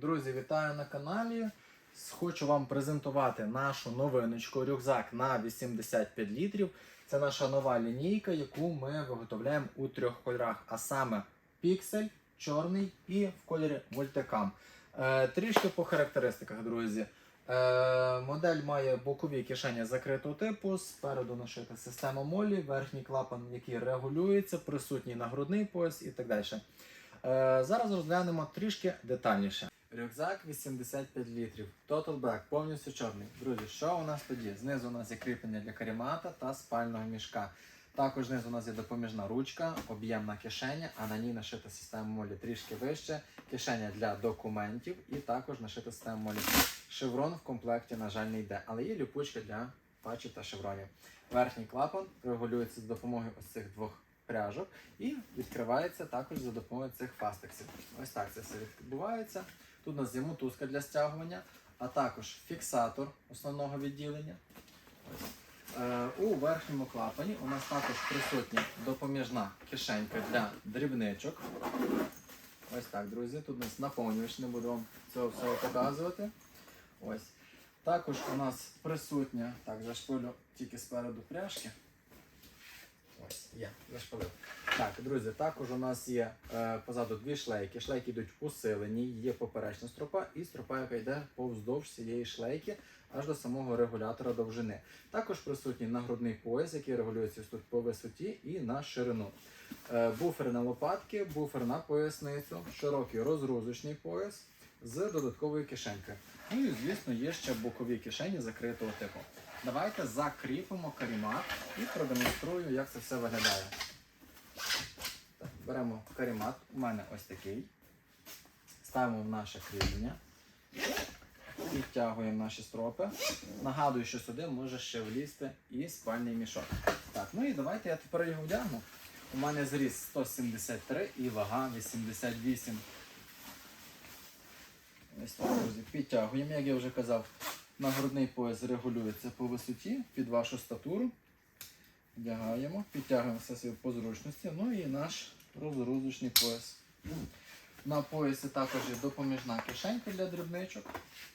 Друзі, вітаю на каналі. Хочу вам презентувати нашу новиночку рюкзак на 85 літрів. Це наша нова лінійка, яку ми виготовляємо у трьох кольорах, а саме піксель, чорний і в кольорі мультикам. Е, трішки по характеристиках, друзі. Е, модель має бокові кишені закритого типу, спереду нашита система молі, верхній клапан, який регулюється, присутній нагрудний пояс і так далі. Е, зараз розглянемо трішки детальніше. Рюкзак 85 літрів. Total Black, повністю чорний. Друзі, що у нас тоді? Знизу у нас є кріплення для карімата та спального мішка. Також знизу у нас є допоміжна ручка, об'ємна кишеня, а на ній нашита система молі трішки вище, кишеня для документів і також нашита система молі. Шеврон в комплекті, на жаль, не йде, але є ліпучка для патчів та шевронів. Верхній клапан регулюється за допомогою ось цих двох пряжок і відкривається також за допомогою цих фастексів. Ось так це все відбувається. Тут у нас є мотузка для стягування, а також фіксатор основного відділення. Е, у верхньому клапані у нас також присутня допоміжна кишенька для дрібничок. Ось так, друзі. Тут у нас наповнювач, не буду вам цього всього показувати. Ось. Також у нас присутня, так, зашпилю тільки спереду пряжки. Ось, є, зашпилив. Так, друзі, також у нас є е, позаду дві шлейки. Шлейки йдуть усилені, є поперечна стропа і стропа, яка йде повздовж цієї шлейки аж до самого регулятора довжини. Також присутній нагрудний пояс, який регулюється тут по висоті і на ширину. Е, буфер на лопатки, буфер на поясницю, широкий розгрузочний пояс з додатковою кишенькою. Ну і, звісно, є ще бокові кишені закритого типу. Давайте закріпимо карімат і продемонструю, як це все виглядає. Так, беремо карімат, у мене ось такий. Ставимо в наше кріплення. Підтягуємо наші стропи. Нагадую, що сюди може ще влізти і спальний мішок. Так, ну і давайте я тепер його вдягну. У мене зріс 173 і вага 88. Ось так, друзі, підтягуємо, як я вже казав, нагрудний пояс регулюється по висоті під вашу статуру. Вдягаємо, підтягуємо все собі по зручності. Ну і наш розгрузочний пояс. На поясі також є допоміжна кишенька для дрібничок.